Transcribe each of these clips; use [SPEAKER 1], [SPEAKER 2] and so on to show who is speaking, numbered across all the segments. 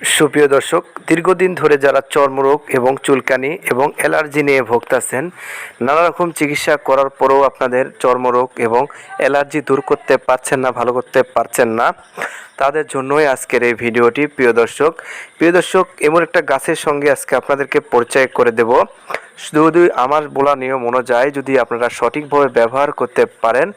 [SPEAKER 1] সুপ্রিয় দর্শক, দীর্ঘদিন ধরে যারা চর্মরোগ এবং চুলকানি এবং অ্যালার্জি নিয়ে ভুগতেছেন, নানা রকম চিকিৎসা করার পরেও আপনাদের চর্মরোগ এবং অ্যালার্জি দূর করতে পারছেন না, ভালো করতে পারছেন না, তাদের জন্যই আজকের এই ভিডিওটি। প্রিয় দর্শক প্রিয় দর্শক, এমন একটা গাছের সঙ্গে আজকে আপনাদেরকে পরিচয় করে দেব। শুধু আমার বলা নিয়ম অনুযায়ী যদি আপনারা সঠিকভাবে ব্যবহার করতে পারেন,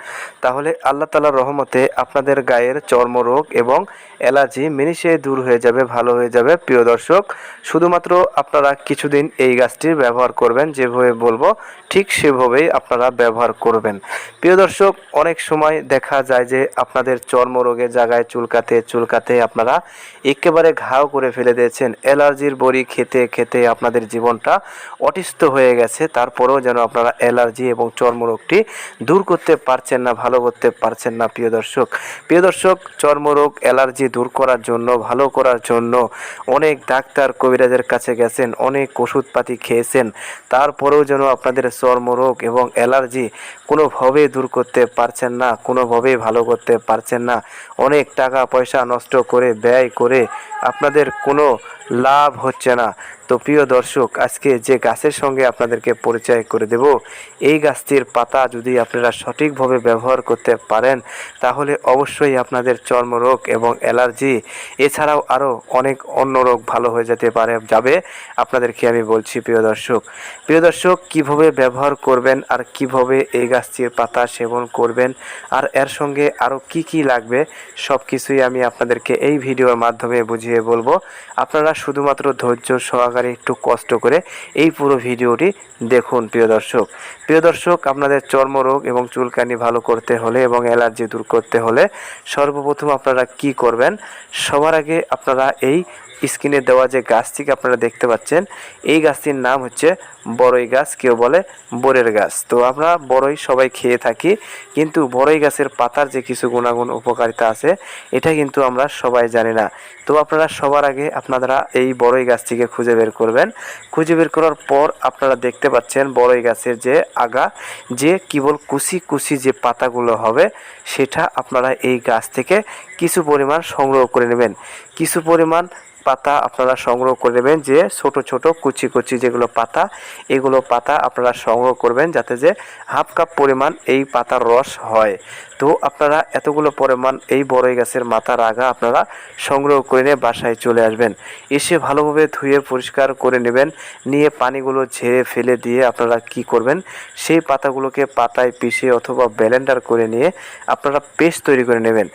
[SPEAKER 1] তাহলে আল্লাহ তালার রহমতে আপনাদের গায়ের চর্মরোগ এবং অ্যালার্জি মিনিশে দূর হয়ে যাবে, ভালো হয়ে যাবে, প্রিয় দর্শক। শুধুমাত্র আপনারা কিছুদিন এই গাছটির ব্যবহার করবেন, যেভাবে বলব, ঠিক সেভাবেই আপনারা ব্যবহার করবেন। প্রিয় দর্শক, অনেক সময় দেখা যায় যে আপনাদের চর্মরোগের জায়গায় চুলকাতে চুলকাতে আপনারা একেবারে ঘাও করে ফেলে দিয়েছেন। অ্যালার্জির বড়ি খেতে খেতে আপনাদের জীবনটা অটিস্থ হয়ে গেছে। তারপরেও যেন আপনারা অ্যালার্জি এবং চর্মরোগটি দূর করতে পারছেন না, ভালো করতে পারছেন না, প্রিয় দর্শক। প্রিয় দর্শক, চর্মরোগ, অ্যালার্জি দূর করার জন্য, ভালো করার জন্য অনেক ডাক্তার কবিরাজের কাছে গেছেন, অনেক ওষুধপাতি খেয়েছেন। তারপরেও যেন আপনাদের চর্মরোগ এবং অ্যালার্জি কোনোভাবেই দূর করতে পারছেন না, কোনোভাবেই ভালো করতে পারছেন না। অনেক টাকা পয়সা নষ্ট করে, ব্যয় করে আপনাদের কোনো লাভ হচ্ছে না। তো প্রিয় দর্শক, আজকে যে গাছের সঙ্গে আপনাদেরকে পরিচয় করে দেব, এই গাছটির পাতা যদি আপনারা সঠিকভাবে ব্যবহার করতে পারেন, তাহলে অবশ্যই আপনাদের চর্মরোগ এবং অ্যালার্জি, এছাড়াও আরও অনেক অন্য রোগ ভালো হয়ে যেতে পারে, যাবে। আপনাদেরকে আমি বলছি, প্রিয় দর্শক প্রিয় দর্শক, কীভাবে ব্যবহার করবেন আর কীভাবে এই গাছটির পাতা সেবন করবেন আর এর সঙ্গে আরও কি কি লাগবে সব কিছুই আমি আপনাদেরকে এই ভিডিওর মাধ্যমে বুঝিয়ে বলব। আপনারা শুধুমাত্র ধৈর্য সহকারে একটু কষ্ট করে এই পুরো ভিডিওটি দেখুন, প্রিয় দর্শক। প্রিয় দর্শক, আপনাদের চর্মরোগ এবং চুলকানি ভালো করতে হলে এবং অ্যালার্জি দূর করতে হলে সর্বপ্রথম আপনারা কি করবেন? সবার আগে আপনারা এই স্ক্রিনে দেওয়া যে গাছটিকে আপনারা দেখতে পাচ্ছেন, এই গাছটির নাম হচ্ছে বড়ই গাছ, কেউ বলে বোরের গাছ। তো আমরা বড়ই সবাই খেয়ে থাকি, কিন্তু বড়ই গাছের পাতার যে কিছু গুণাগুণ উপকারিতা আছে, এটা কিন্তু আমরা সবাই জানি না। তো আপনারা সবার আগে আপনারা এই বড়ই গাছটিকে খুঁজে বের করবেন। খুঁজে বের করার পর আপনারা দেখতে পাচ্ছেন বড়ই গাছের যে আগা, যে কেবল কুচি কুচি যে পাতাগুলো হবে, সেটা আপনারা এই গাছ থেকে কিছু পরিমাণ সংগ্রহ করে নেবেন। কিছু পরিমাণ পাতা আপনারা সংগ্রহ করে নেবেন যে ছোট ছোট কুচি কুচি যেগুলো পাতা, এগুলো পাতা আপনারা সংগ্রহ করবেন যাতে যে হাফ কাপ পরিমাণ এই পাতার রস হয়। তো আপনারা এতগুলো পরিমাণ এই বড়ই গাছের মাথার আগা আপনারা সংগ্রহ করে নিয়ে বাসায় চলে আসবেন। এসে ভালোভাবে ধুয়ে পরিষ্কার করে নেবেন, নিয়ে পানিগুলো ঝেড়ে ফেলে দিয়ে আপনারা কি করবেন? সেই পাতাগুলোকে পাতায় পিষে অথবা ব্লেন্ডার করে নিয়ে আপনারা পেস্ট তৈরি করে নেবেন।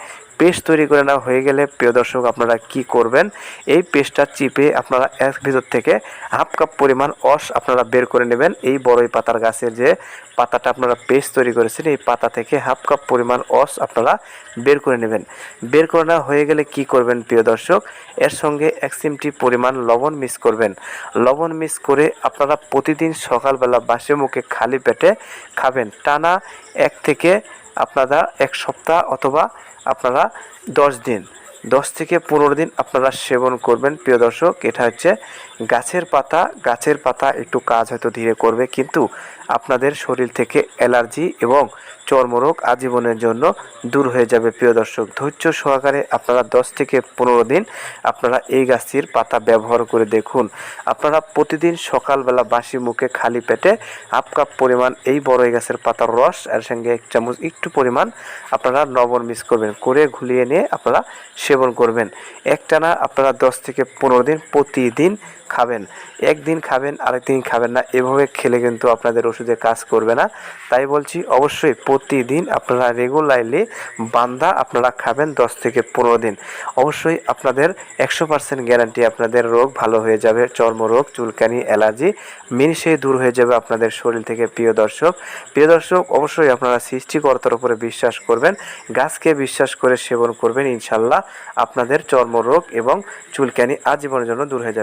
[SPEAKER 1] পেস্ট তৈরি করে নেওয়া হয়ে গেলে, প্রিয় দর্শক, আপনারা কি করবেন? এই পেস্টটা চিপে আপনারা এক ভিতর থেকে হাফ কাপ পরিমাণ অস আপনারা বের করে নেবেন। এই বড়ই পাতার গাছের যে পাতাটা আপনারা পেস্ট তৈরি করেছেন, এই পাতা থেকে হাফ কাপ পরিমাণ অস আপনারা বের করে নেবেন। বের করে নেওয়া হয়ে গেলে কি করবেন, প্রিয় দর্শক? এর সঙ্গে এক চিমটি পরিমাণ লবণ মিক্স করবেন। লবণ মিক্স করে আপনারা প্রতিদিন সকালবেলা বাসে মুখে খালি পেটে খাবেন। টানা এক থেকে আপনারা এক সপ্তাহ অথবা আপনারা দশ দিন। দশ থেকে পনেরো দিন আপনারা সেবন করবেন। প্রিয় দর্শক, এটা হচ্ছে গাছের পাতা। গাছের পাতা একটু কাজ হয়তো ধীরে করবে, কিন্তু আপনাদের শরীর থেকে অ্যালার্জি এবং চর্মরোগ আজীবনের জন্য দূর হয়ে যাবে। প্রিয় দর্শক, ধৈর্য সহকারে আপনারা দশ থেকে পনেরো দিন আপনারা এই গাছটির পাতা ব্যবহার করে দেখুন। আপনারা প্রতিদিন সকালবেলা বাসি মুখে খালি পেটে হাফ কাপ পরিমাণ এই বড়ই গাছের পাতার রস এর সঙ্গে এক চামচ একটু পরিমাণ আপনারা লবণ মিক্স করবেন। করে ঘুলিয়ে নিয়ে আপনারা সেবন করবেন। একটানা আপনারা দশ থেকে পনেরো দিন প্রতিদিন খাবেন। একদিন খাবেন, আরেকদিন খাবেন না, এভাবে খেলে কিন্তু আপনাদের ওষুধে কাজ করবে না। তাই বলছি, অবশ্যই প্রতিদিন আপনারা রেগুলারলি বান্দা আপনারা খাবেন দশ থেকে পনেরো দিন। অবশ্যই আপনাদের একশো পার্সেন্ট গ্যারান্টি আপনাদের রোগ ভালো হয়ে যাবে। চর্মরোগ, চুলকানি, অ্যালার্জি মিনিশেই দূর হয়ে যাবে আপনাদের শরীর থেকে, প্রিয় দর্শক। প্রিয় দর্শক, অবশ্যই আপনারা সৃষ্টিকর্তার উপরে বিশ্বাস করবেন। গাছকে বিশ্বাস করে সেবন করবেন ইনশাল্লাহ আপনাদের চর্মরোগ এবং চুলকানি আজীবনের জন্য দূর হয়ে যাবে।